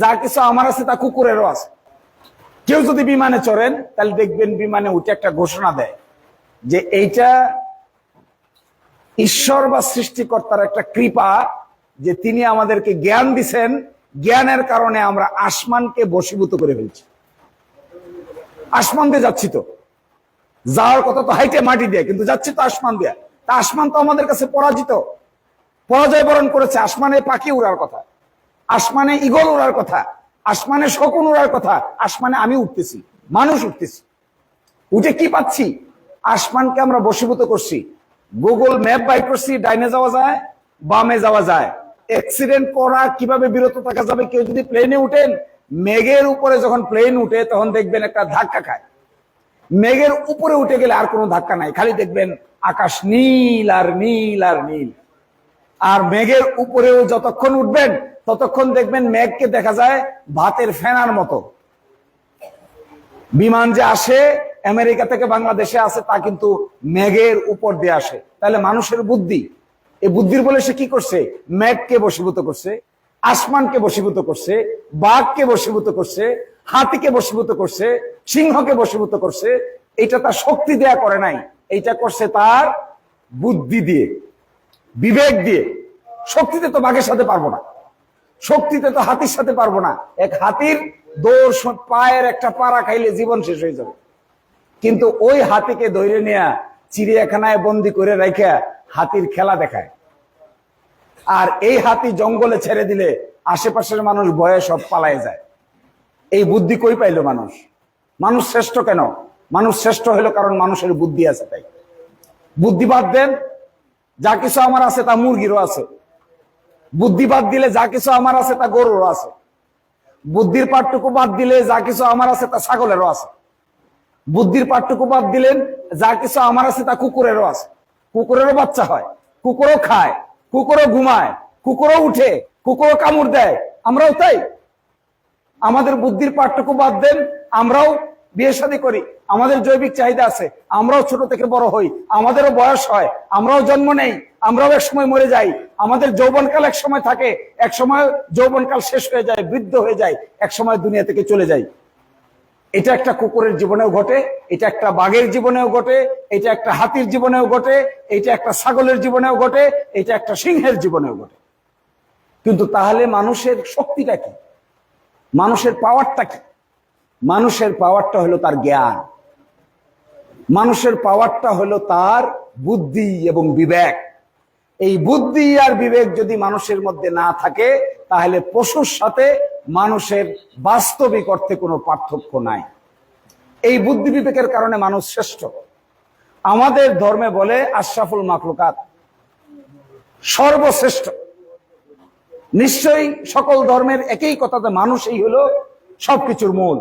যা কিছু আমার আছে তা কুকুরেরও আছে। কেউ যদি বিমানে চড়েন, তাহলে দেখবেন বিমানে উঠে একটা ঘোষণা দেয় যে এইটা ঈশ্বর বা সৃষ্টিকর্তার একটা কৃপা যে তিনি আমাদেরকে জ্ঞান দিছেন, জ্ঞানের কারণে আমরা আসমানকে বশীভূত করে ফেলছি। আসমান দিয়ে যাচ্ছি তো। যাওয়ার কথা তো হাইটে মাটি দিয়ে, কিন্তু যাচ্ছি তো আসমান দিয়ে। তা আসমান তো আমাদের কাছে পরাজিত। পরাজয় বরণ করেছে, আসমানে পাখি উড়ার কথা। আসমানে ইগল উড়ার কথা, আসমানে শকুন উড়ার কথা, আসমানে আমি উঠতেছি, মানুষ উঠতেছি। উঠে কি পাচ্ছি? আসমানকে আমরা বশীভূত করছি। গুগল ম্যাপ বাই করছি, ডাইনে যাওয়া যায়, বামে যাওয়া যায়। অ্যাক্সিডেন্ট করা কীভাবে বিরত থাকা যাবে? কেউ যদি প্লেনে উঠেন, মেঘের উপরে যখন প্লেন উঠে, তখন দেখবেন একটা ধাক্কা খায়। মেঘের উপরে উঠে গেলে আর কোনো ধাক্কা নাই, খালি দেখবেন আকাশ নীল আর নীল আর নীল। আর মেঘের উপরেও যতক্ষণ উঠবেন, ততক্ষণ দেখবেন মেঘকে দেখা যায় ভাতের ফেনার মতো। বিমান যে আসে, আমেরিকা থেকে বাংলাদেশে আসে, তা কিন্তু মেঘের উপর দিয়ে আসে। তাহলে মানুষের বুদ্ধি। এই বুদ্ধির বলে সে কি করছে? মেঘকে বশীভূত করছে, আসমানকে বশীভূত করছে, বাঘকে বশীভূত করছে, হাতিকে বশীভূত করছে, সিংহকে বশীভূত করছে। এটা তার শক্তি দেয়া করে নাই। এইটা করছে তার বুদ্ধি দিয়ে, বিবেক দিয়ে। শক্তিতে তো বাঘের সাথে পারব না। শক্তিতে তো হাতির সাথে পারব না। এক হাতির দৌড় পায়ের একটা পাড়া খাইলে জীবন শেষ হয়ে যাবে। কিন্তু ওই হাতিকে ধরে নেয়া চিড়িয়াখানায় বন্দি করে রেখে হাতির খেলা দেখায়। আর এই হাতি জঙ্গলে ছেড়ে দিলে আশেপাশের মানুষ ভয়ে সব পালায় যায়। এই বুদ্ধি কই পাইলো মানুষ? মানুষ শ্রেষ্ঠ কেন? মানুষ শ্রেষ্ঠ হলো কারণ মানুষের বুদ্ধি আছে তাই। বুদ্ধি বাদ দেন, যা কিছু আমার আছে তা মুরগিরও আছে। বুদ্ধি বাদ দিলে যা কিছু আমার আছে তা গরুরও আছে। বুদ্ধির পাঠটুকু বাদ দিলে যা কিছু আমার আছে তা ছাগলেরও আছে। বুদ্ধির পাঠটুকু বাদ দিলেন যা কিছু আমার আছে তা কুকুরেরও আছে। কুকুরেরও বাচ্চা হয়, কুকুরও খায়, কুকুরও ঘুমায়, কুকুরও উঠে, কুকুরও কামড় দেয়। আমরাও তাই। আমাদের বুদ্ধির পাঠটুকু বাদ দেন, আমরাও বিয়ে শাদী করি, আমাদের জৈবিক চাহিদা আছে, আমরাও ছোট থেকে বড় হই, আমাদেরও বয়স হয়, আমরাও জন্ম নেই, আমরাও এক সময় মরে যাই, আমাদের যৌবনকাল এক সময় থাকে, এক সময় যৌবনকাল শেষ হয়ে যায়, বৃদ্ধ হয়ে যায়, এক সময় দুনিয়া থেকে চলে যায় এটা একটা কুকুরের জীবনেও ঘটে, এটা একটা বাঘের জীবনেও ঘটে, এটা একটা হাতির জীবনেও ঘটে, এটা একটা ছাগলের জীবনেও ঘটে, এটা একটা সিংহের জীবনেও ঘটে। কিন্তু তাহলে মানুষের শক্তিটা কি? মানুষের পাওয়ারটা কি? মানুষের পাওয়ারটা হলো তার জ্ঞান। মানুষের পাওয়ারটা হলো তার বুদ্ধি এবং বিবেক। এই বুদ্ধি আর বিবেক যদি মানুষের মধ্যে না থাকে, তাহলে পশুর সাথে মানুষের বাস্তবিক অর্থে কোনো পার্থক্য নাই। এই বুদ্ধি বিবেকের কারণে মানুষ শ্রেষ্ঠ। আমাদের ধর্মে বলে আশরাফুল মাকলুকাত সর্বশ্রেষ্ঠ। নিশ্চয়ই সকল ধর্মের একই কথাতে মানুষই হলো সবকিছুর মূল।